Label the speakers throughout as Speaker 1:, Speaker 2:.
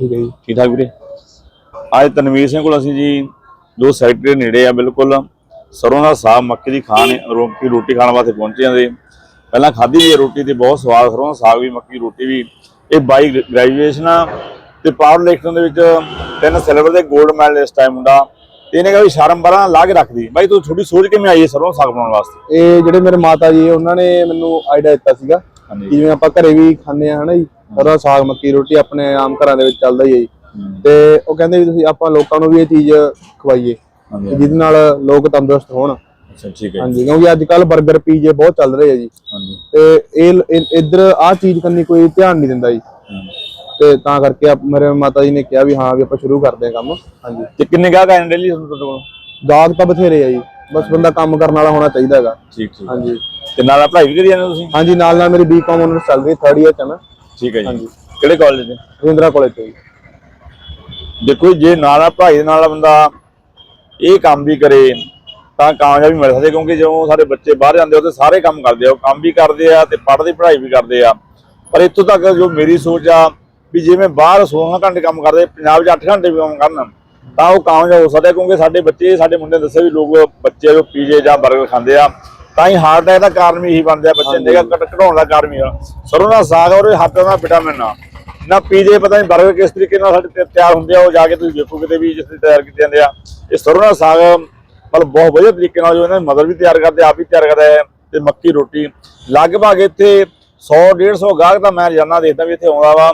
Speaker 1: ਠੀਕ ਹੈ ਜੀ।
Speaker 2: ਠੀਕ ਠਾਕ ਵੀਰੇ? ਅੱਜ ਤਨਵੀਰ ਸਿੰਘ ਕੋਲ ਅਸੀਂ ਜੀ ਜੋ ਸੈਕਟਰੀ ਦੇ ਨੇੜੇ ਆ ਬਿਲਕੁਲ। ਸਰੋਂ ਦਾ ਸਾਗ ਮੱਕੀ ਦੀ ਖਾਣ ਰੋਟੀ ਰੋਟੀ ਖਾਣ ਵਾਸਤੇ ਪਹੁੰਚੇ ਦੇ ਪਹਿਲਾਂ ਖਾਧੀ ਵੀ ਹੈ ਰੋਟੀ ਤੇ ਬਹੁਤ ਸਵਾਦ ਸਰੋਂ ਦਾ ਸਾਗ ਵੀ ਮੱਕੀ ਦੀ ਰੋਟੀ ਵੀ। ਇਹ ਬਾਈ ਗ੍ਰੈਜੂਏਸ਼ਨ ਆ ਤੇ ਪਾਵਰ ਲਿਖਣ ਦੇ ਵਿੱਚ ਤਿੰਨ ਸਿਲਵਰ ਦੇ 골ਡ ਮੈਡਲ ਇਸ ਟਾਈਮ ਹੁੰਦਾ। ਤੇ ਇਹਨੇ ਕਿਹਾ ਵੀ ਸ਼ਰਮ ਬਰਾਂ ਲਾ ਕੇ ਰੱਖਦੀ। ਬਾਈ ਤੂੰ ਥੋੜੀ ਸੋਚ ਕੇ ਮੈਂ ਆਈ ਸਰੋਂ ਦਾ ਸਾਗ ਬਣਾਉਣ ਵਾਸਤੇ?
Speaker 1: ਇਹ ਜਿਹੜੇ ਮੇਰੇ ਮਾਤਾ ਜੀ ਉਹਨਾਂ ਨੇ ਮੈਨੂੰ ਆਈਡੀਆ ਦਿੱਤਾ ਸੀਗਾ ਜਿਵੇਂ ਆਪਾਂ ਘਰੇ ਵੀ ਖਾਂਦੇ ਆ ਹਨਾ ਜੀ। ਸਰੋਂ ਦਾ ਸਾਗ ਮੱਕੀ ਰੋਟੀ ਆਪਣੇ ਆਮ ਘਰਾਂ ਦੇ ਵਿੱਚ ਚੱਲਦਾ ਹੀ ਹੈ ਜੀ। ਤੇ ਉਹ ਕਹਿੰਦੇ ਵੀ ਤੁਸੀਂ ਆਪਾਂ ਲੋਕਾਂ ਨੂੰ ਵੀ ਇਹ ਚੀਜ਼ ਖਵਾਈਏ ਜਿਹਦੇ ਨਾਲ ਲੋਕ ਤੰਦਰੁਸਤ ਹੋਣ।
Speaker 2: ਅੱਛਾ ਠੀਕ ਹੈ।
Speaker 1: ਹਾਂਜੀ ਕਿਉਂਕਿ ਅੱਜ ਕੱਲ 버ਗਰ ਪੀਜੇ ਬਹੁਤ ਚੱਲ ਰਹੇ ਆ ਜੀ। ਤੇ ਇਹ ਇੱਧਰ ਆਹ ਚੀਜ਼ ਕਰਨੀ ਕੋਈ ਧਿਆਨ ਨਹੀਂ ਦਿੰਦਾ ਜੀ। ਤੇ ਤਾਂ ਕਰਕੇ ਮੇਰੇ ਮਾਤਾ ਜੀ ਨੇ ਕਿਹਾ ਵੀ ਹਾਂ ਵੀ ਆਪਾਂ ਸ਼ੁਰੂ ਕਰਦੇ ਆ ਕੰਮ। ਹਾਂਜੀ।
Speaker 2: ਤੇ ਕਿੰਨੇ ਗਾਹਕ ਆਏ ਡੇਲੀ ਤੁਹਾਡੇ ਕੋਲ?
Speaker 1: ਗਾਹਕ ਤਾਂ ਬਥੇਰੇ ਆ ਜੀ। ਬਸ ਬੰਦਾ ਕੰਮ ਕਰਨ ਵਾਲਾ ਹੋਣਾ ਚਾਹੀਦਾ ਹੈਗਾ।
Speaker 2: ਠੀਕ ਠੀਕ।
Speaker 1: ਹਾਂਜੀ।
Speaker 2: ਤੇ ਨਾਲ ਪੜ੍ਹਾਈ ਵੀ ਕਰੀ ਜਾਂਦੇ ਤੁਸੀਂ?
Speaker 1: ਹਾਂਜੀ ਨਾਲ ਨਾਲ ਮੇਰੀ ਬੀਕਾਮ ਆਨਰਸ ਚੱਲ ਰਹੀ 3rd ਇਅਰ ਚ ਆ ਮੈਂ
Speaker 2: ਠੀਕ ਹੈ ਜੀ।
Speaker 1: ਹਾਂਜੀ।
Speaker 2: ਕਿਹੜੇ ਕਾਲਜ ਦੇ?
Speaker 1: ਰਵਿੰਦਰਾ ਕਾਲਜ ਤੋਂ ਜੀ।
Speaker 2: ਦੇਖੋ ਜੀ, ਜੇ ਨਾਲ ਨਾਲ ਪੜ੍ਹਾਈ ਦੇ ਨਾਲ ਬੰਦਾ ਇਹ ਕੰਮ ਵੀ ਕਰੇ ਤਾਂ ਕਾਮਯਾਬੀ ਮਿਲ ਸਕਦੀ ਹੈ, ਕਿਉਂਕਿ ਜਦੋਂ ਸਾਡੇ ਬੱਚੇ ਬਾਹਰ ਜਾਂਦੇ ਉਹ ਤੇ ਸਾਰੇ ਕੰਮ ਕਰਦੇ ਆ ਉਹ ਕੰਮ ਵੀ ਕਰਦੇ ਆ ਤੇ ਪੜ੍ਹਦੀ ਪੜ੍ਹਾਈ ਵੀ ਕਰਦੇ ਆ। ਪਰ ਇੱਥੋਂ ਤੱਕ ਜੋ ਮੇਰੀ ਸੋਚ ਆ ਵੀ ਜਿਵੇਂ ਬਾਹਰ 16 ਘੰਟੇ ਕੰਮ ਕਰਦੇ ਪੰਜਾਬ 'ਚ 8 ਘੰਟੇ ਵੀ ਕੰਮ ਕਰਨ ਤਾਂ ਉਹ ਕਾਮਯਾਬ ਹੋ ਸਕਦਾ ਕਿਉਂਕਿ ਸਾਡੇ ਬੱਚੇ ਸਾਡੇ ਮੁੰਡੇ ਦੱਸੇ ਵੀ ਲੋਕ ਬੱਚੇ ਜੋ ਪੀਜੇ ਜਾਂ 버ਗਰ ਖਾਂਦੇ ਆ ਤਾਂ ਹੀ ਹਾਰਟ ਅਟੈਕ ਦਾ ਕਾਰਨ ਵੀ ਇਹੀ ਬਣਦਾ ਬੱਚੇ ਦੇ ਘਟ ਘਟਾਉਣ ਦਾ ਕਾਰਨ ਵੀ ਆ। ਸਰੋਂ ਦਾ ਸਾਗ ਔਰ ਹੱਥ ਦਾ ਵਿਟਾਮਿਨ ਆ। ਨਾ ਪੀਜੇ ਪਤਾ ਨਹੀਂ 버ਗਰ ਕਿਸ ਤਰੀਕੇ ਨਾਲ ਸਾਡੇ ਤਿਆਰ ਹੁੰਦੇ ਆ ਉਹ ਜਾ ਕੇ ਤੁਸੀਂ ਦੇਖੋ ਕਿਤੇ ਵੀ ਜਿਸ ਤਿਆਰ ਕੀਤੇ ਜਾਂਦੇ ਆ। ਇਹ ਸਰੋਂ ਦਾ ਸਾਗ ਮਤਲਬ ਬਹੁਤ ਵਧੀਆ ਤਰੀਕੇ ਨਾਲ ਜੋ ਇਹਨਾਂ ਦੀ ਮਦਰ ਵੀ ਤਿਆਰ ਕਰਦੇ ਆਪ ਵੀ ਤਿਆਰ ਕਰਦਾ ਹੈ ਤੇ ਮੱਕੀ ਰੋਟੀ। ਲਗਭਗ ਇੱਥੇ 100 150 ਗਾਹਕ ਤਾਂ ਮੈਂ ਰੋਜ਼ਾਨਾ ਦੇਖਦਾ ਵੀ ਇੱਥੇ ਆਉਂਦਾ ਵਾ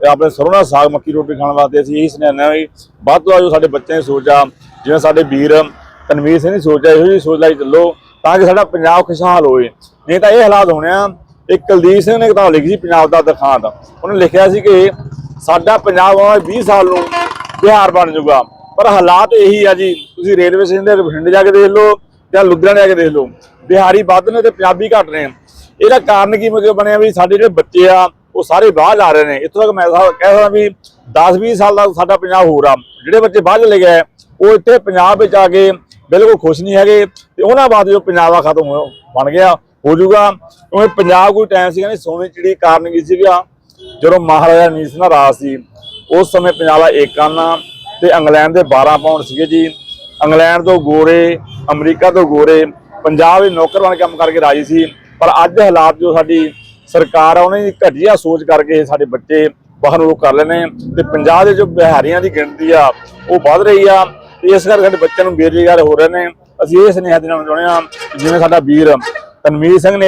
Speaker 2: ਆਪਣੇ ਸਰੋਂ ਦਾ ਸਾਗ ਮੱਕੀ ਰੋਟੀ ਖਾਣ ਵਾਸਤੇ ਅਸੀਂ ਇਹੀ ਸੁਣਿਆ ਨਾ ਵੀ ਵੱਧ ਤੋਂ ਵੱਧ ਜੋ ਸਾਡੇ ਬੱਚਿਆਂ ਦੀ ਸੋਚ ਆ ਜਿਵੇਂ ਸਾਡੇ ਵੀਰ ਤਨਵੀਰ ਸਿੰਘ ਦੀ ਸੋਚ ਆ ਇਹੋ ਜਿਹੀ ਸੋਚ ਲਈ ਚੱਲੋ। ਤਾਂ ਕਿ ਸਾਡਾ ਪੰਜਾਬ ਖੁਸ਼ਹਾਲ ਹੋਵੇ। ਨਹੀਂ ਤਾਂ ਇਹ ਹਾਲਾਤ ਹੋਣੇ ਆ, ਇੱਕ ਕੁਲਦੀਪ ਸਿੰਘ ਨੇ ਕਿਤਾਬ ਲਿਖੀ ਸੀ, ਪੰਜਾਬ ਦਾ ਦਿਖਾਂਤ ਉਹਨੇ ਲਿਖਿਆ ਸੀ ਕਿ ਸਾਡਾ ਪੰਜਾਬ ਆਉਣ 20 ਸਾਲ ਨੂੰ ਬਿਹਾਰ ਬਣ ਜਾਊਗਾ। ਪਰ ਹਾਲਾਤ ਇਹੀ ਆ ਜੀ, ਤੁਸੀਂ ਰੇਲਵੇ ਸਟੇਸ਼ਨ ਦੇ ਬਠਿੰਡੇ ਜਾ ਕੇ ਦੇਖ ਲਓ ਜਾਂ ਲੁਧਿਆਣਾ ਜਾ ਕੇ ਦੇਖ ਲਓ, ਬਿਹਾਰੀ ਵੱਧ ਨੇ ਤੇ ਪੰਜਾਬੀ ਘੱਟ ਨੇ। ਇਹਦਾ ਕਾਰਨ ਕੀ ਮਤਲਬ ਬਣਿਆ ਵੀ ਸਾਡੇ ਜਿਹੜੇ ਬੱਚੇ ਆ, ਉਹ ਸਾਰੇ ਬਾਹਰ ਜਾ ਰਹੇ ਨੇ। ਇੱਥੋਂ ਤੱਕ ਮੈਂ ਕਹਿ ਸਕਦਾ ਵੀ 10-20 ਸਾਲ ਦਾ ਸਾਡਾ ਪੰਜਾਬ ਹੋਰ ਆ। ਜਿਹੜੇ ਬੱਚੇ ਬਾਹਰ ਚਲੇ ਗਏ ਉਹ ਇੱਥੇ ਪੰਜਾਬ ਵਿੱਚ ਆ ਕੇ ਬਿਲਕੁਲ ਖੁਸ਼ ਨਹੀਂ ਹੈਗੇ ਤੇ ਉਹਨਾਂ ਬਾਅਦ ਜੋ ਪੰਜਾਬ ਆ ਖਤਮ ਹੋ ਬਣ ਗਿਆ, ਹੋ ਜਾਊਗਾ। ਕਿਉਂਕਿ ਪੰਜਾਬ ਕੋਈ ਟਾਈਮ ਸੀਗਾ ਨਹੀਂ, ਸੋਨੇ ਚਿੜੀ ਕਾਰਨ ਕੀ ਸੀਗਾ? ਜਦੋਂ ਮਹਾਰਾਜਾ ਰਣਜੀਤ ਸਿੰਘ ਦਾ ਰਾਜ ਸੀ, ਉਸ ਸਮੇਂ ਪੰਜਾਬ ਦਾ ਏਕਾਨਾ ਤੇ ਇੰਗਲੈਂਡ ਦੇ 12 ਪਾਉਂਡ ਸੀਗੇ ਜੀ। ਇੰਗਲੈਂਡ ਤੋਂ ਗੋਰੇ, ਅਮਰੀਕਾ ਤੋਂ ਗੋਰੇ, ਪੰਜਾਬ ਦੇ ਨੌਕਰ ਬਣ ਕੰਮ ਕਰਕੇ ਰਾਜੀ ਸੀ। ਪਰ ਅੱਜ ਹਾਲਾਤ ਜੋ ਸਾਡੀ ਸਰਕਾਰ ਆ, ਉਹਨਾਂ ਦੀ ਘਟੀਆ ਸੋਚ ਕਰਕੇ ਸਾਡੇ ਬੱਚੇ ਬਾਹਰ ਉਹ ਕਰ ਲੈਣੇ ਤੇ ਪੰਜਾਬ ਦੇ ਜੋ ਬਿਹਾਰੀਆਂ ਦੀ ਗਿਣਤੀ ਆ, ਉਹ ਵੱਧ ਰਹੀ ਆ। ਇਸ ਕਰਕੇ ਸਾਡੇ ਬੱਚਿਆਂ ਨੂੰ ਬੇਰੁਜ਼ਗਾਰ ਹੋ ਰਹੇ ਨੇ। ਅਸੀਂ ਇਹ ਸੁਨੇਹਾ ਦੇਣਾ ਚਾਹੁੰਦੇ ਹਾਂ, ਜਿਵੇਂ ਸਾਡਾ ਵੀਰ ਤਨਵੀਰ ਸਿੰਘ ਨੇ